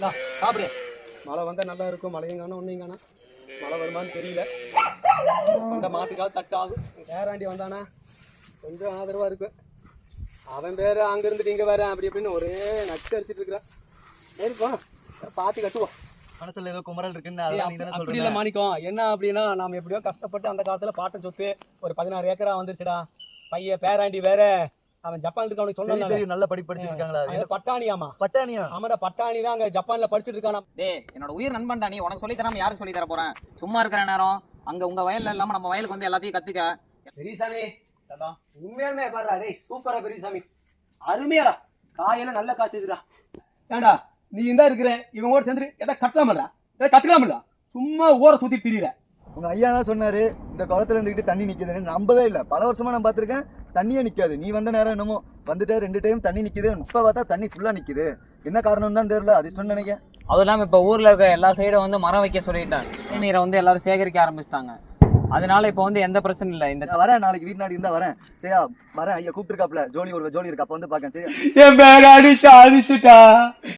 சாப்பிடு. மழை வந்தா நல்லா இருக்கும். மழையும் காணும் ஒன்றையும் காணும். மழை வருமான்னு தெரியல. அந்த மாட்டுக்காவது தட்டாகும். பேராண்டி வந்தானா? கொஞ்சம் ஆதரவா இருக்கு. அவன் பேரு அங்க இருந்துட்டு இங்க வரேன் அப்படி இப்படின்னு ஒரே நச்சு அடிச்சிட்டு இருக்கிறான். சரிப்பா பாத்தி கட்டுவோம். மனசுல ஏதோ குமரல் இருக்குன்னு அப்படி இல்ல மாணிக்கம். என்ன அப்படின்னா நாம எப்படியோ கஷ்டப்பட்டு அந்த காலத்துல பாட்டன் சொத்து ஒரு பதினாறு ஏக்கரா வந்துருச்சுடா. பையன் பேராண்டி வேற. அவன் ஜப்பான் இருக்கவனுக்கு தெரியும் சொன்னான் தெரியும். நல்ல படி படிச்சிருக்காங்களா அது பட்டாணியாமா? பட்டாணியா? ஆமாடா பட்டாணி தான் அங்க ஜப்பான்ல படிச்சுட்டு இருக்கானா டேய் என்னோட உயிர் நண்பன்டா நீ. உனக்கு சொல்லி தராம யாருக்கு சொல்லி தர போறேன்? சும்மா இருக்கிற நேரம் அங்க உங்க வயல்ல இல்லாம நம்ம வயலுக்கு வந்து எல்லாத்தையும் கத்துக்க. பெரியசாமி உண்மையாலுமே பாருடா டேய் சூப்பரா பெரியசாமி. அருமையாடா. காயெல்லாம் நல்ல காய்ச்சதுடா. ஏண்டா நீ இந்த இருக்கிற இவங்க கூட சேர்ந்து எதை கட்டலாமடா எதை கத்துக்கலாமடா சும்மா ஊரை சுத்தி திரியிற. உங்க ஐயா தான் சொன்னாரு இந்த குளத்துல இருந்துகிட்டு தண்ணி நிக்குதுன்னு. நம்பவே இல்ல. பல வருஷமா நான் பாத்திருக்கேன் தண்ணியே நிக்காது. நீ வந்த நேரம் என்னமோ வந்துட்டே ரெண்டு டைம் தண்ணி நிக்குது. இப்ப பார்த்தா தண்ணி ஃபுல்லா நிக்குது. என்ன காரணம் தான் தெரியல. அதிர்ஷ்டம் நினைக்கிறேன். அதுவும் இல்லாம இப்ப ஊர்ல இருக்க எல்லா சைடும் வந்து மரம் வைக்க சொல்லிட்டாங்க. நீரை வந்து எல்லாரும் சேகரிக்க ஆரம்பிச்சிட்டாங்க. அதனால இப்ப வந்து எந்த பிரச்சனையும் இல்லை. இந்த வரேன். நாளைக்கு வீட்டு நாடி இருந்தா வரேன். சரியா? வரேன். ஐயா கூப்பிட்டுருக்காப்ல. ஜோலி ஒரு ஜோலி இருக்கு அப்ப வந்து பாக்கேன் சரியா? என் பேராடி சாதிச்சுட்டா